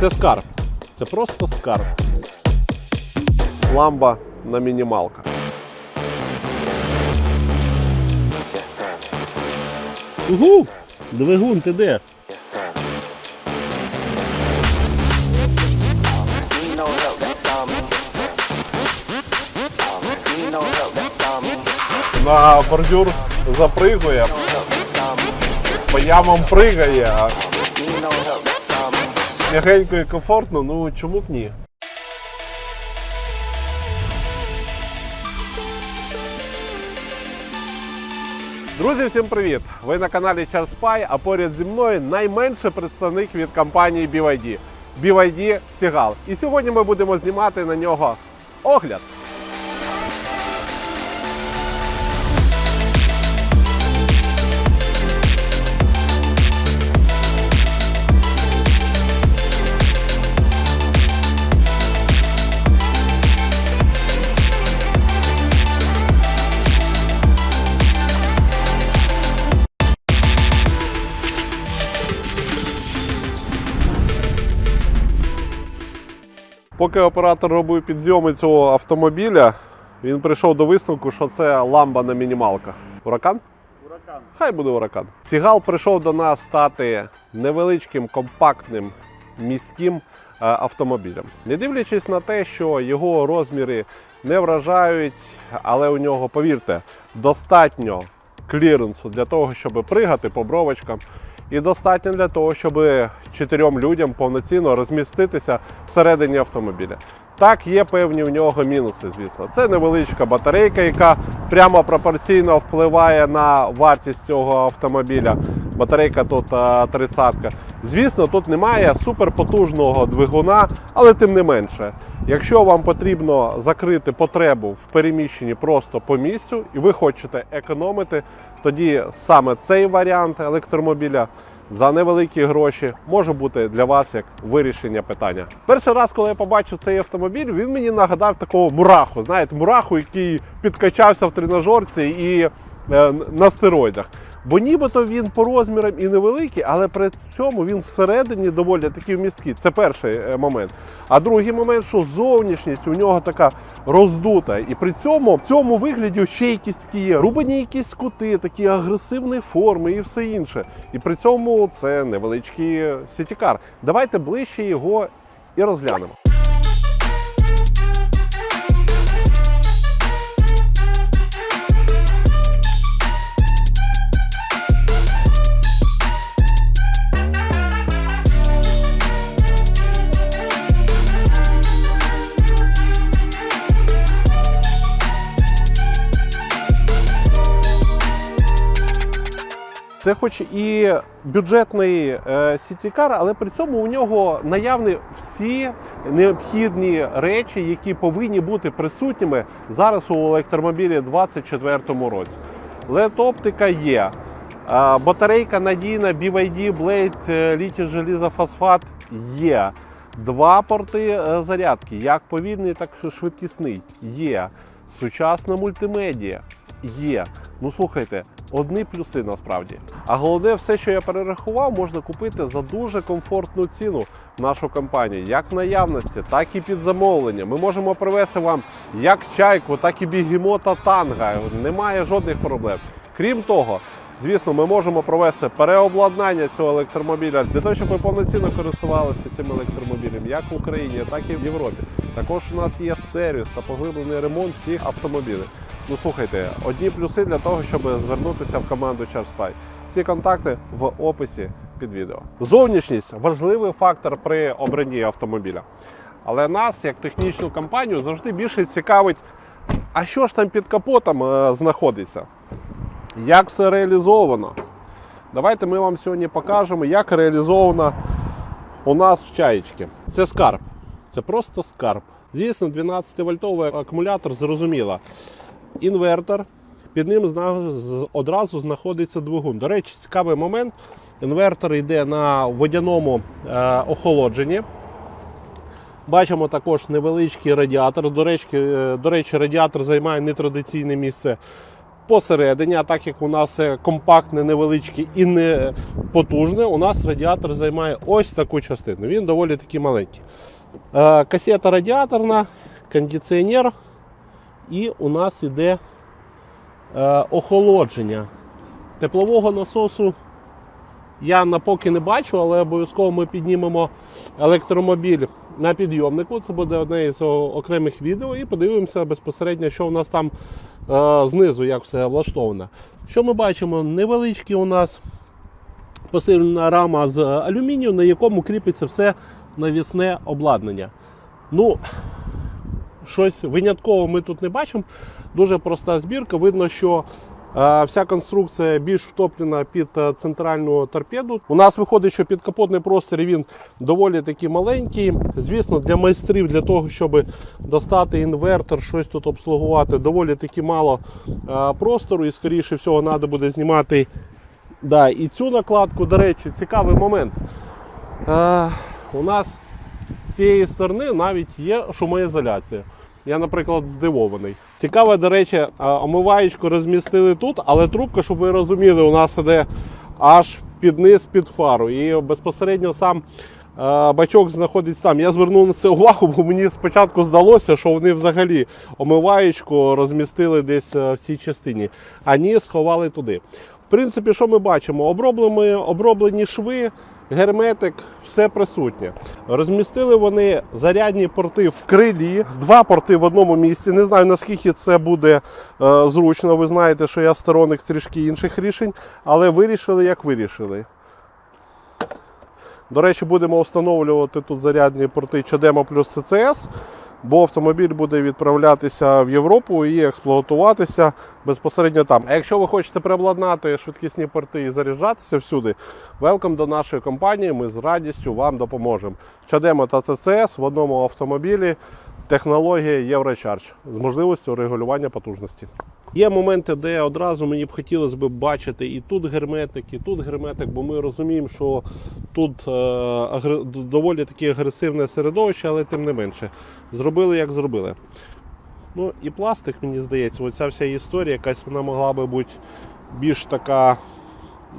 Це скарб. Це просто скарб. Ламба на мінімалках. Угу! Двигун, ти де? На бордюр запригує, по ямам пригає, м'ягенько і комфортно, ну чому б ні? Друзі, всім привіт! Ви на каналі CharSpy, а поряд зі мною найменший представник від компанії BYD. BYD Сігал. І сьогодні ми будемо знімати на нього огляд. Поки оператор робив підзйоми цього автомобіля, він прийшов до висновку, що це ламба на мінімалках. Уракан? Уракан. Хай буде уракан. Сігал прийшов до нас стати невеличким, компактним міським е, автомобілем. Не дивлячись на те, що його розміри не вражають, але у нього, повірте, достатньо кліренсу для того, щоб пригати по бровочкам, і достатньо для того, щоб чотирьом людям повноцінно розміститися всередині автомобіля. Так, є певні у нього мінуси, звісно. Це невеличка батарейка, яка прямо пропорційно впливає на вартість цього автомобіля. Батарейка тут тридцятка. Звісно, тут немає суперпотужного двигуна, але тим не менше, якщо вам потрібно закрити потребу в переміщенні просто по місцю, і ви хочете економити, тоді саме цей варіант електромобіля за невеликі гроші може бути для вас як вирішення питання. Перший раз, коли я побачив цей автомобіль, він мені нагадав такого мураху. Знаєте, мураху, який підкачався в тренажерці і е, на стероїдах. Бо нібито він по розмірам і невеликий, але при цьому він всередині доволі такий вмісткий. Це перший е, момент. А другий момент, що зовнішність у нього така роздута. І при цьому в цьому вигляді ще якісь такі є рубані якісь кути, такі агресивні форми і все інше. І при цьому це невеличкий сітікар. Давайте ближче його і розглянемо. Це хоч і бюджетний е, сітікар, але при цьому у нього наявні всі необхідні речі, які повинні бути присутніми зараз у електромобілі 2024 році. LED-оптика є. е, Батарейка надійна BYD Blade е, літій желізофосфат є. Два порти зарядки, як повільний, так і швидкісний. Є. Сучасна мультимедія є. Ну слухайте, одні плюси насправді. А головне, все, що я перерахував, можна купити за дуже комфортну ціну в нашу компанію, як в наявності, так і під замовлення. Ми можемо привезти вам як чайку, так і бігемота танга. Немає жодних проблем. Крім того, звісно, ми можемо провести переобладнання цього електромобіля для того, щоб ви повноцінно користувалися цим електромобілем, як в Україні, так і в Європі. Також у нас є сервіс та поглиблений ремонт цих автомобілів. Ну слухайте, одні плюси для того, щоб звернутися в команду CharSpy. Всі контакти в описі під відео. Зовнішність важливий фактор при обранні автомобіля. Але нас, як технічну компанію, завжди більше цікавить, а що ж там під капотом е, знаходиться, як все реалізовано. Давайте ми вам сьогодні покажемо, як реалізовано у нас в чаєчки. Це скарб. Це просто скарб. Звісно, 12-вольтовий акумулятор зрозуміло. Інвертор, під ним одразу знаходиться двигун. До речі, цікавий момент. Інвертор йде на водяному е, охолодженні. Бачимо також невеличкий радіатор. До речі, е, до речі, радіатор займає нетрадиційне місце посередині, а так як у нас компактне, невеличке і не потужне, у нас радіатор займає ось таку частину. Він доволі таки маленький. Е, Касета радіаторна, кондиціонер, і у нас іде е, охолодження. Теплового насосу я на поки не бачу, але обов'язково ми піднімемо електромобіль на підйомнику. Це буде одне із окремих відео, і подивимося безпосередньо, що у нас там е, знизу, як все влаштовано. Що ми бачимо? Невеличкий у нас посилена рама з алюмінію, на якому кріпиться все навісне обладнання. Ну, щось винятково ми тут не бачимо. Дуже проста збірка. Видно, що е, вся конструкція більш втоплена під е, центральну торпеду. У нас виходить, що підкапотний простір він доволі таки маленький. Звісно, для майстрів, для того, щоб достати інвертор, щось тут обслугувати, доволі таки мало е, простору, і скоріше всього треба буде знімати да, і цю накладку. До речі, цікавий момент. Е, у нас з цієї сторони навіть є шумоізоляція. Я, наприклад, здивований. Цікаве, до речі, омиваєчку розмістили тут, але трубка, щоб ви розуміли, у нас іде аж під низ під фару. І безпосередньо сам бачок знаходиться там. Я звернув на це увагу, бо мені спочатку здалося, що вони взагалі омиваєчку розмістили десь в цій частині, а ні, сховали туди. В принципі, що ми бачимо? Оброблені, оброблені шви, герметик, все присутнє. Розмістили вони зарядні порти в крилі, два порти в одному місці. Не знаю наскільки це буде е, зручно. Ви знаєте, що я сторонник трішки інших рішень, але вирішили, як вирішили. До речі, будемо встановлювати тут зарядні порти Чадема плюс ЦЦС, бо автомобіль буде відправлятися в Європу і експлуатуватися безпосередньо там. А якщо ви хочете переобладнати швидкісні порти і заряджатися всюди, велкам до нашої компанії. Ми з радістю вам допоможемо. Чадемо та ЦЦС в одному автомобілі. Технологія Єврочарч з можливістю регулювання потужності. Є моменти, де одразу мені б хотілося б бачити і тут герметик, і тут герметик, бо ми розуміємо, що тут е, доволі таке агресивне середовище, але тим не менше. Зробили як зробили. Ну і пластик, мені здається, оця вся історія, якась вона могла би бути більш така,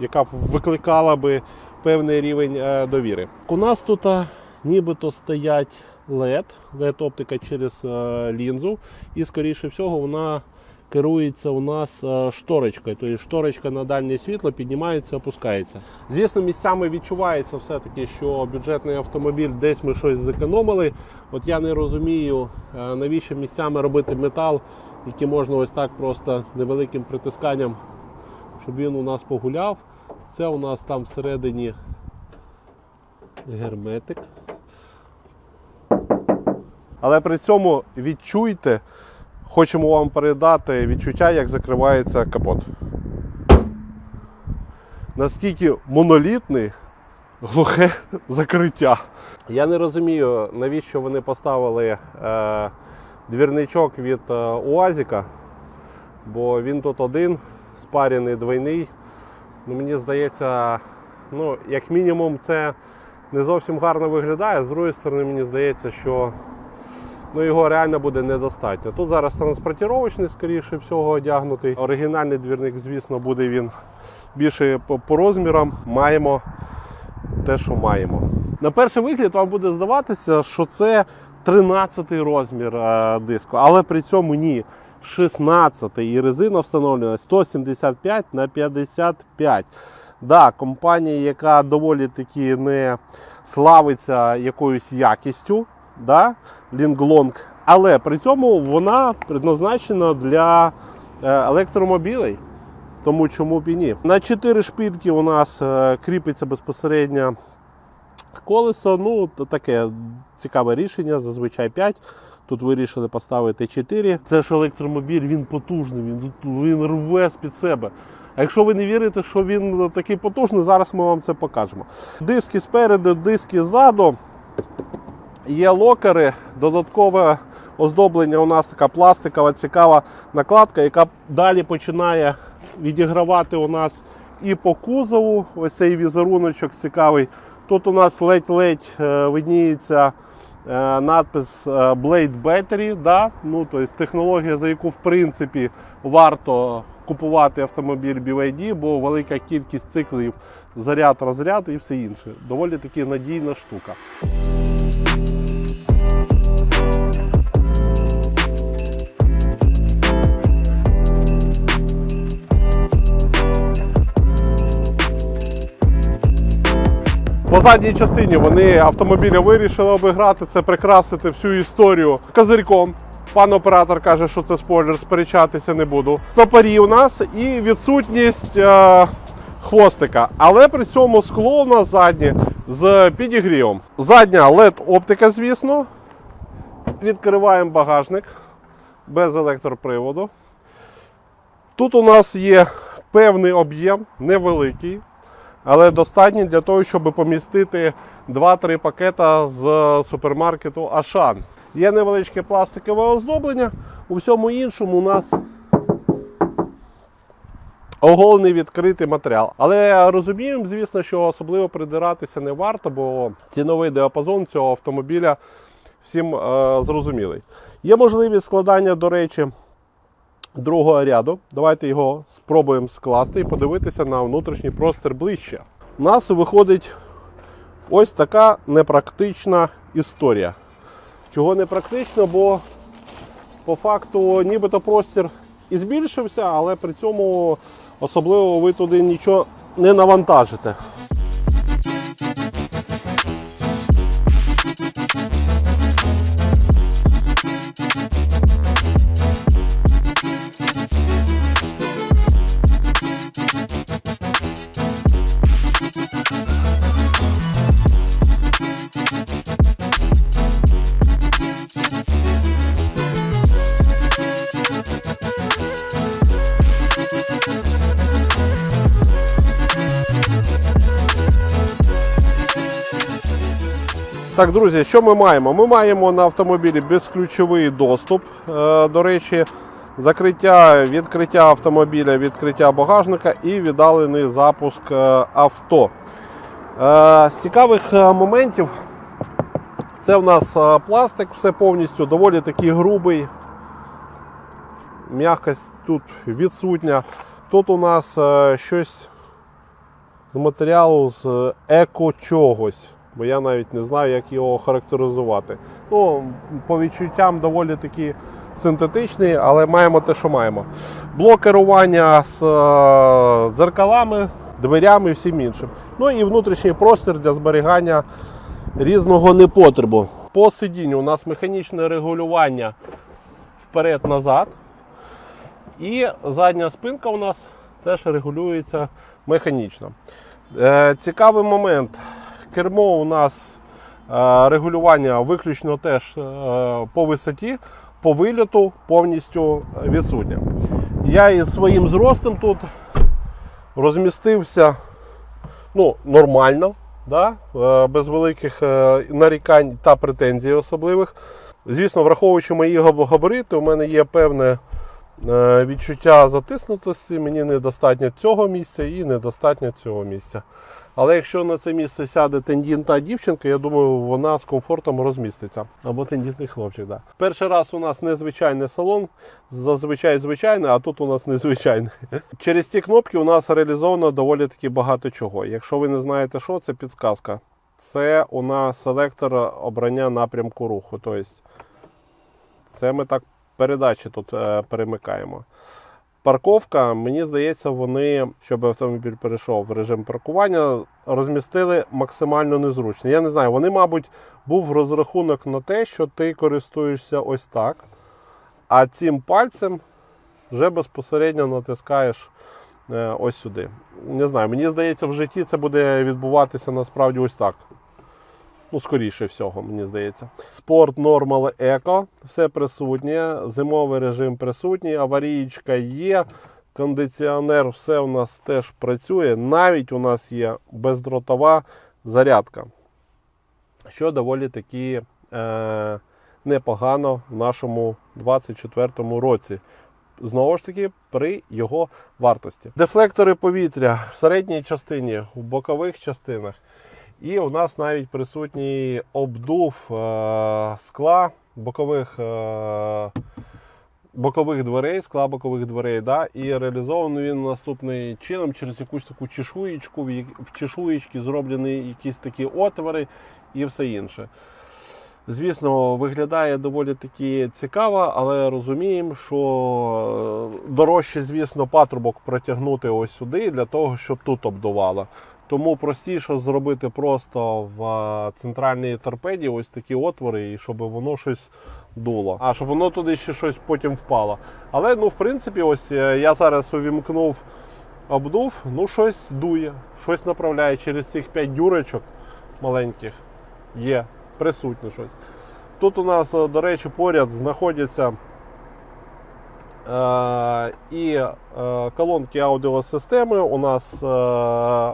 яка б викликала би певний рівень е, довіри. У нас тут а, нібито стоять LED, LED оптика через е, лінзу, і скоріше всього вона керується у нас е, шторочкою. Тобто шторочка на дальнє світло піднімається, опускається. Звісно, місцями відчувається все-таки, що бюджетний автомобіль десь ми щось зекономили. От я не розумію, е, навіщо місцями робити метал, який можна ось так просто невеликим притисканням, щоб він у нас погуляв. Це у нас там всередині герметик. Але при цьому відчуйте, хочемо вам передати відчуття, як закривається капот. Наскільки монолітний глухе закриття. Я не розумію, навіщо вони поставили е, двірничок від е, УАЗіка, бо він тут один, спарений двойний. Ну, мені здається, ну, як мінімум, це не зовсім гарно виглядає. З другої сторони, мені здається, що ну, його реально буде недостатньо. Тут зараз транспортировочний, скоріше всього, одягнутий. Оригінальний двірник, звісно, буде він більше по, по розмірам. Маємо те, що маємо. На перший вигляд вам буде здаватися, що це 13-й розмір е, диску, але при цьому ні. 16 і резина встановлена 175 на 55. Да, компанія, яка доволі таки не славиться якоюсь якістю, да, Linglong, але при цьому вона предназначена для е, електромобілей. Тому чому б і ні. На 4 шпильки у нас е, кріпиться безпосередньо колесо. Ну, таке цікаве рішення, зазвичай 5. Тут вирішили поставити 4. Це ж електромобіль, він потужний, він, він рве з-під себе. А якщо ви не вірите, що він такий потужний, зараз ми вам це покажемо. Диски спереду, диски ззаду. Є локери, додаткове оздоблення у нас така пластикова, цікава накладка, яка далі починає відігравати у нас і по кузову. Ось цей візеруночок цікавий. Тут у нас ледь-ледь е, видніється е, надпис е, Blade Battery, да? ну, тобто технологія, за яку в принципі варто купувати автомобіль BYD, бо велика кількість циклів заряд, розряд і все інше. Доволі таки надійна штука. По задній частині вони автомобіля вирішили обіграти це, прикрасити всю історію козирьком. Пан оператор каже, що це спойлер, сперечатися не буду. Стопорі у нас і відсутність е, хвостика. Але при цьому скло у нас заднє з підігрівом. Задня LED оптика, звісно. Відкриваємо багажник без електроприводу. Тут у нас є певний об'єм, невеликий, але достатній для того, щоб помістити 2-3 пакета з супермаркету Ашан. Є невеличке пластикове оздоблення, у всьому іншому у нас оголений відкритий матеріал. Але розуміємо, звісно, що особливо придиратися не варто, бо ціновий діапазон цього автомобіля всім е, зрозумілий. Є можливість складання, до речі, другого ряду. Давайте його спробуємо скласти і подивитися на внутрішній простір ближче. У нас виходить ось така непрактична історія. Чого непрактично, бо по факту нібито простір і збільшився, але при цьому особливо ви туди нічого не навантажите. Так, друзі, що ми маємо? Ми маємо на автомобілі безключовий доступ. Е, До речі, закриття, відкриття автомобіля, відкриття багажника і віддалений запуск е, авто. Е, З цікавих моментів це в нас пластик, все повністю доволі такий грубий. М'якость тут відсутня. Тут у нас щось з матеріалу з еко чогось, бо я навіть не знаю, як його характеризувати. Ну, по відчуттям доволі таки синтетичний, але маємо те, що маємо. Блок керування з е, дзеркалами, дверями і всім іншим. Ну і внутрішній простір для зберігання різного непотребу. По сидінню у нас механічне регулювання вперед-назад. І задня спинка у нас теж регулюється механічно. Е, цікавий момент. Кермо у нас е, регулювання виключно теж е, по висоті, по виліту повністю відсутнє. Я із своїм зростом тут розмістився ну, нормально, да? е, без великих нарікань та претензій особливих. Звісно, враховуючи мої габарити, у мене є певне відчуття затиснутості. Мені недостатньо цього місця і недостатньо цього місця. Але якщо на це місце сяде тендітна дівчинка, я думаю, вона з комфортом розміститься. Або тендітний хлопчик, да. Перший раз у нас незвичайний салон, зазвичай звичайний, а тут у нас незвичайний. Через ці кнопки у нас реалізовано доволі таки багато чого. Якщо ви не знаєте, що це підсказка. Це у нас селектор обрання напрямку руху. Тобто це ми так передачі тут е, перемикаємо. Парковка, мені здається, вони, щоб автомобіль перейшов в режим паркування, розмістили максимально незручно. Я не знаю, вони, мабуть, був розрахунок на те, що ти користуєшся ось так, а цим пальцем вже безпосередньо натискаєш е, ось сюди. Не знаю, мені здається, в житті це буде відбуватися насправді ось так. Ну, скоріше всього, мені здається. Спорт, нормал, еко, все присутнє. Зимовий режим присутній, аварійка є, кондиціонер, все у нас теж працює. Навіть у нас є бездротова зарядка, що доволі таки е, непогано в нашому 24-му році. Знову ж таки, при його вартості. Дефлектори повітря в середній частині, в бокових частинах І у нас навіть присутній обдув е, скла бокових, е, бокових дверей, скла бокових дверей. Да? І реалізований він наступний чином через якусь таку чешуєчку, в в чешуєчці зроблені якісь такі отвори і все інше. Звісно, виглядає доволі таки цікаво, але розуміємо, що е, дорожче, звісно, патрубок протягнути ось сюди для того, щоб тут обдувало. Тому простіше зробити просто в е, центральній торпеді ось такі отвори, і щоб воно щось дуло. А щоб воно туди ще щось потім впало. Але ну, в принципі, ось е, я зараз увімкнув обдув, ну щось дує, щось направляє через цих 5 дюрочок маленьких. Є присутнє щось. Тут у нас, е, до речі, поряд знаходяться і е, колонки аудіосистеми. У нас е,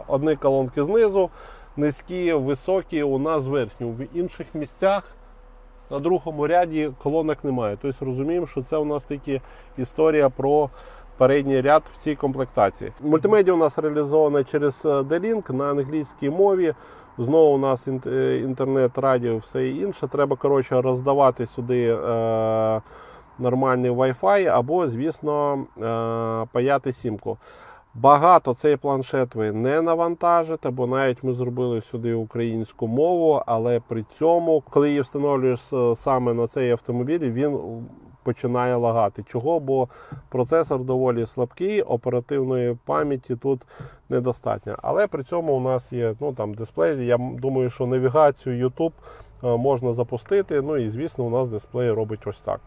одні колонки знизу, низькі, високі, у нас верхні. В інших місцях на другому ряді колонок немає. Тобто розуміємо, що це у нас тільки історія про передній ряд в цій комплектації. Мультимедіа у нас реалізована через е, D-Link на англійській мові. Знову у нас е, інтернет, радіо, все інше. Треба коротше роздавати сюди е, нормальний Wi-Fi або, звісно, е, паяти сімку. Багато цей планшет ви не навантажите, бо навіть ми зробили сюди українську мову, але при цьому, коли її встановлюєш саме на цей автомобіль, він починає лагати. Чого? Бо процесор доволі слабкий, оперативної пам'яті тут недостатньо. Але при цьому у нас є ну, там, дисплей. Я думаю, що навігацію YouTube е, можна запустити. Ну і звісно, у нас дисплей робить ось так.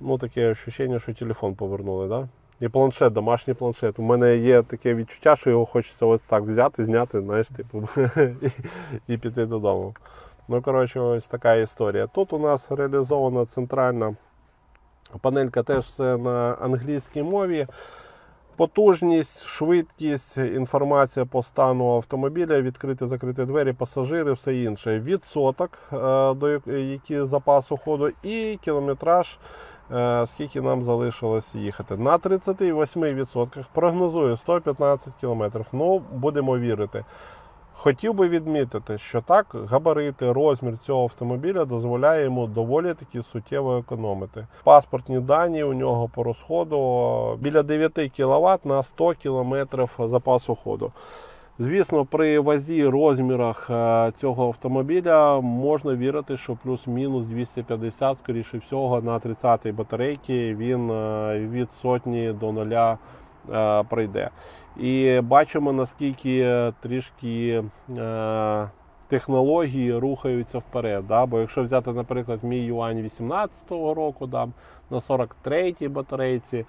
Ну, таке відчуття, що телефон повернули. Да? І планшет, домашній планшет. У мене є таке відчуття, що його хочеться ось так взяти, зняти, знаєш, типу, і, і піти додому. Ну, коротше, ось така історія. Тут у нас реалізована центральна панелька, теж все на англійській мові. Потужність, швидкість, інформація по стану автомобіля, відкрити, закрити двері, пасажири, все інше. Відсоток, е, до як- який запасу ходу, і кілометраж, скільки нам залишилось їхати. На 38% прогнозую 115 км. Ну, будемо вірити. Хотів би відмітити, що так габарити, розмір цього автомобіля дозволяє йому доволі таки суттєво економити. Паспортні дані у нього по розходу біля 9 кВт на 100 км запасу ходу. Звісно, при вазі розмірах е, цього автомобіля можна вірити, що плюс-мінус 250, скоріше всього, на 30-й батарейці він е, від сотні до нуля е, пройде. І бачимо, наскільки трішки технології рухаються вперед. Да? Бо якщо взяти, наприклад, мій юань 18-го року да, на 43-й батарейці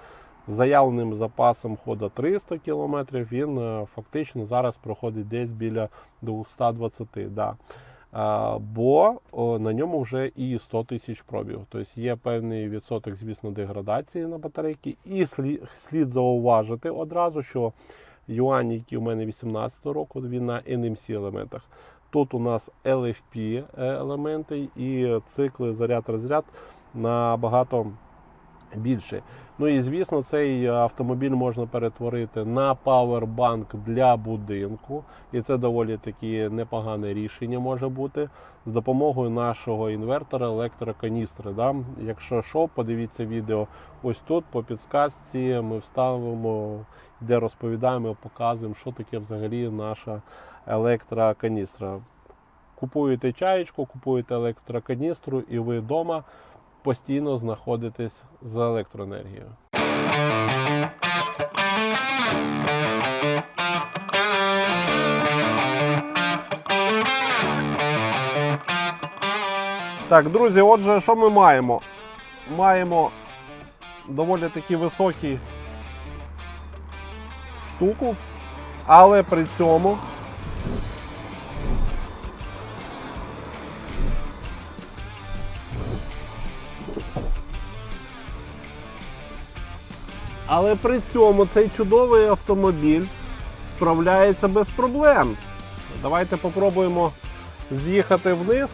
заявленим запасом ходу 300 км, він е, фактично зараз проходить десь біля 220. Да. Бо на ньому вже і 100 тисяч пробіг. Тобто є певний відсоток, звісно, деградації на батарейки. І слід, зауважити одразу, що юань, який у мене 18 року, він на NMC елементах. Тут у нас LFP елементи і цикли заряд-розряд набагато більше. Ну і звісно, цей автомобіль можна перетворити на павербанк для будинку, і це доволі таки непогане рішення може бути з допомогою нашого інвертора електроканістри. Да? Якщо що, подивіться відео ось тут по підсказці. Ми вставимо, де розповідаємо, показуємо, що таке взагалі наша електроканістра. Купуєте чаєчку, купуєте електроканістру, і ви вдома постійно знаходитесь з електроенергією. Так, друзі, отже, що ми маємо? Маємо доволі таки високі штуку, але при цьому Але при цьому цей чудовий автомобіль справляється без проблем. Давайте попробуємо з'їхати вниз.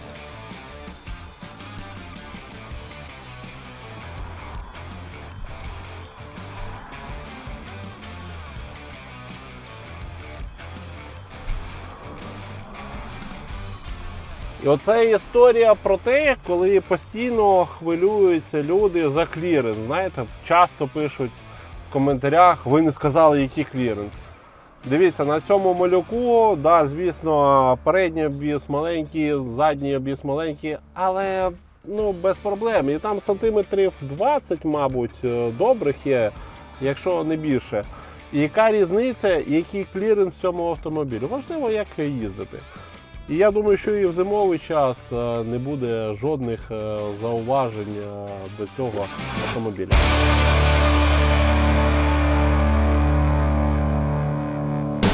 І оце історія про те, коли постійно хвилюються люди за кліренс. Знаєте, часто пишуть в коментарях, ви не сказали, який кліренс. Дивіться, на цьому малюку, да, звісно, передній обвіс маленький, задній обвіс маленький, але ну, без проблем. І там сантиметрів 20, мабуть, е, добрих є, якщо не більше. І яка різниця, який кліренс в цьому автомобілі? Важливо, як їздити. І я думаю, що і в зимовий час е, не буде жодних е, зауважень до цього автомобіля.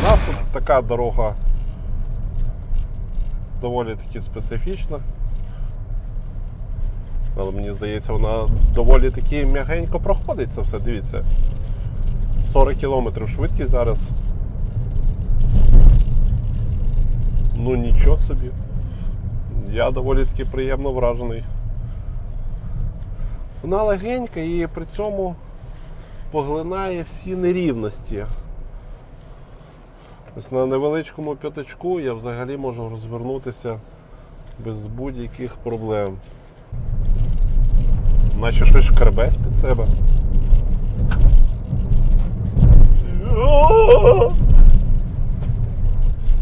У нас тут така дорога доволі таки специфічна. Але мені здається, вона доволі таки м'ягенько проходить це все, дивіться. 40 км швидкість зараз. Ну нічого собі. Я доволі таки приємно вражений. Вона легенька і при цьому поглинає всі нерівності. Ось на невеличкому п'ятачку я взагалі можу розвернутися без будь-яких проблем. Наче щось шкарбесь під себе.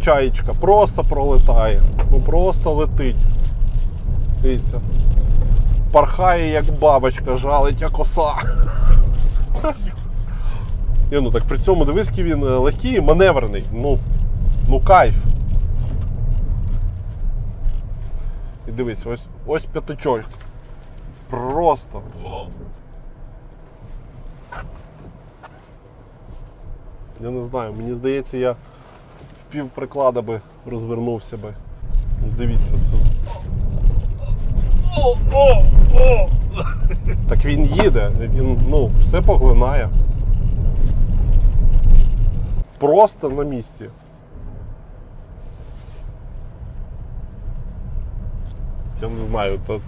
Чаєчка просто пролетає. Ну просто летить. Дивіться. Пархає як бабочка, жалить як оса. Ні, ну так при цьому дивись, який він е, легкий маневрений. Ну, ну кайф. І дивись, ось ось п'ятачок. Просто. Я не знаю, мені здається, я в пів приклада би розвернувся би. Дивіться, це. О, о, о! Так він їде, він ну, все поглинає. Просто на місці. Я не знаю, то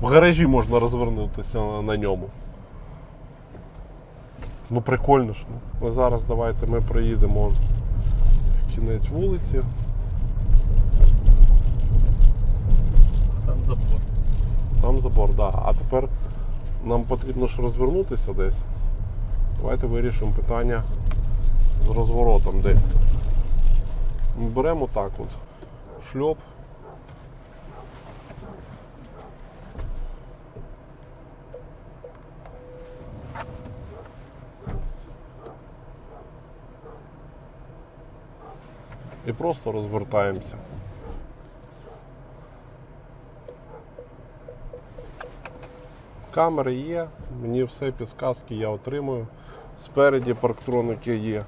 в гаражі можна розвернутися на, ньому. Ну прикольно ж. Ну. Зараз давайте ми проїдемо в кінець вулиці. Там забор. Там забор, так. Да. А тепер нам потрібно ж розвернутися десь. Давайте вирішимо питання з розворотом десь. Беремо так от. Шльоп. І просто розвертаємося. Камери є, мені все підсказки я отримую. Спереді парктроники є.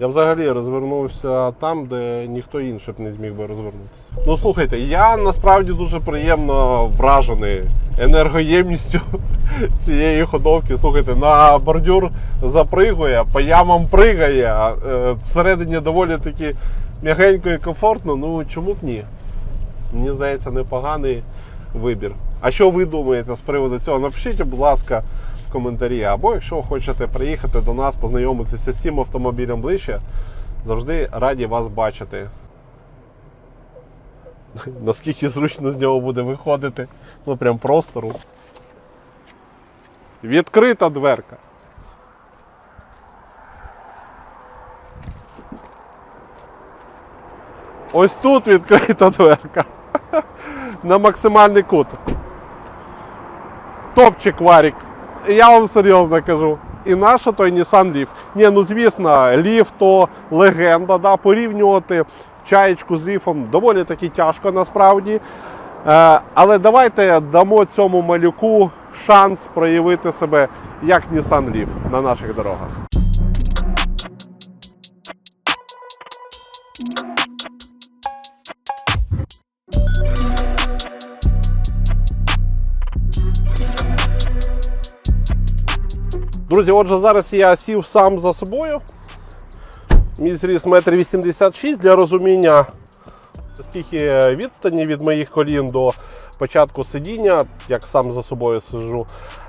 Я взагалі розвернувся там, де ніхто інший б не зміг би розвернутися. Ну слухайте, я насправді дуже приємно вражений енергоємністю цієї ходовки. Слухайте, на бордюр запригує, по ямам пригає, е, всередині доволі таки м'ягенько і комфортно. Ну чому б ні? Мені здається, непоганий вибір. А що ви думаєте з приводу цього? Напишіть, будь ласка, коментарі. Або якщо хочете приїхати до нас, познайомитися з цим автомобілем ближче, завжди раді вас бачити. Наскільки зручно з нього буде виходити, ну прям простору. Відкрита дверка. Ось тут відкрита дверка. На максимальний кут. Топчик варік. Я вам серйозно кажу. І наша той Nissan Leaf. Ні, ну звісно, Leaf то легенда. Да? Порівнювати чаєчку з ліфом доволі таки тяжко насправді. Е, але давайте дамо цьому малюку шанс проявити себе як Nissan Leaf на наших дорогах. Друзі, отже, зараз я сів сам за собою. Мій зріс 1,86 м для розуміння, скільки відстані від моїх колін до початку сидіння, як сам за собою сиджу.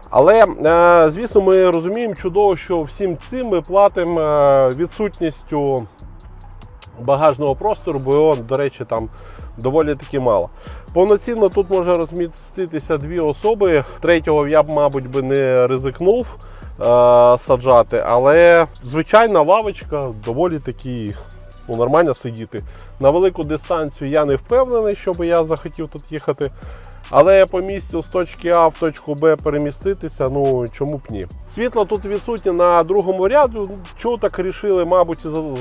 Але, е, звісно, ми розуміємо чудово, що всім цим ми платимо е, відсутністю багажного простору, бо його, до речі, там доволі таки мало. Повноцінно тут може розміститися дві особи. Третього я б, мабуть, би не ризикнув е, саджати, але звичайна лавочка доволі таки ну, нормально сидіти. На велику дистанцію я не впевнений, щоб я захотів тут їхати. Але по місцю з точки А в точку Б переміститися, ну чому б ні. Світло тут відсутнє на другому ряду. Чого так рішили, мабуть,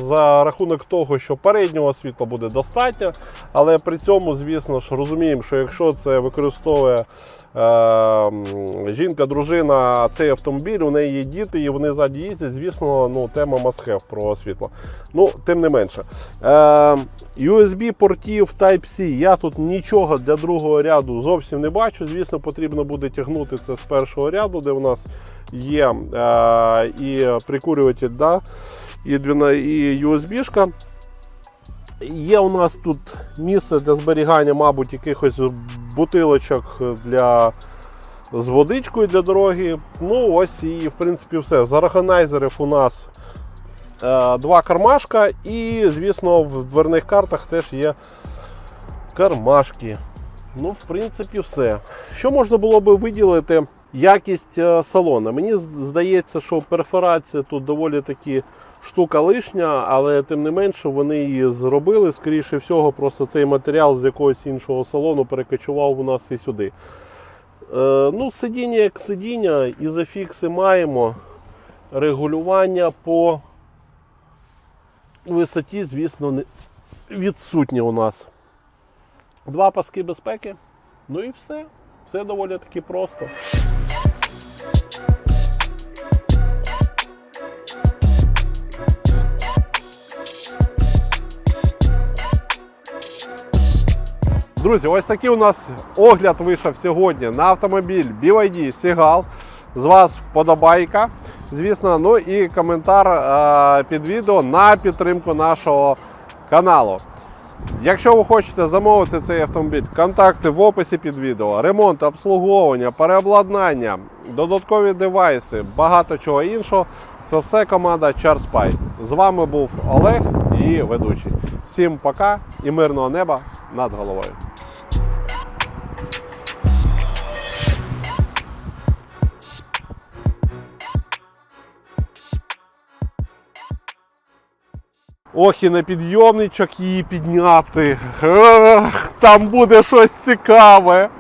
за, рахунок того, що переднього світла буде достатньо. Але при цьому, звісно ж, розуміємо, що якщо це використовує жінка, дружина, цей автомобіль, у неї є діти, і вони ззаді їздять, звісно, ну, тема must have про світло. Ну, тим не менше. Е, USB портів Type-C. Я тут нічого для другого ряду зовсім не бачу. Звісно, потрібно буде тягнути це з першого ряду, де у нас є е, і прикурюватель, да, і USB-шка. Є у нас тут місце для зберігання, мабуть, якихось бутилочок для з водичкою для дороги. Ну, ось і в принципі все. З органайзерів у нас е, два кармашка, і, звісно, в дверних картах теж є кармашки. Ну, в принципі, все. Що можна було би виділити? Якість е, салона. Мені здається, що перфорація тут доволі таки штука лишня, але тим не менше вони її зробили. Скоріше всього, просто цей матеріал з якогось іншого салону перекочував у нас і сюди. Е, ну, сидіння як сидіння, ізофікси маємо. Регулювання по висоті, звісно, відсутнє у нас. Два паски безпеки. Ну і все. Все доволі таки просто. Друзі, ось такий у нас огляд вийшов сьогодні на автомобіль BYD Seagal. З вас вподобайка, звісно, ну і коментар е, під відео на підтримку нашого каналу. Якщо ви хочете замовити цей автомобіль, контакти в описі під відео, ремонт, обслуговування, переобладнання, додаткові девайси, багато чого іншого. Це все команда CharSpy. З вами був Олег і ведучий. Всім пока і мирного неба над головою. Ох, і на підйомничок її підняти. Ех, там буде щось цікаве.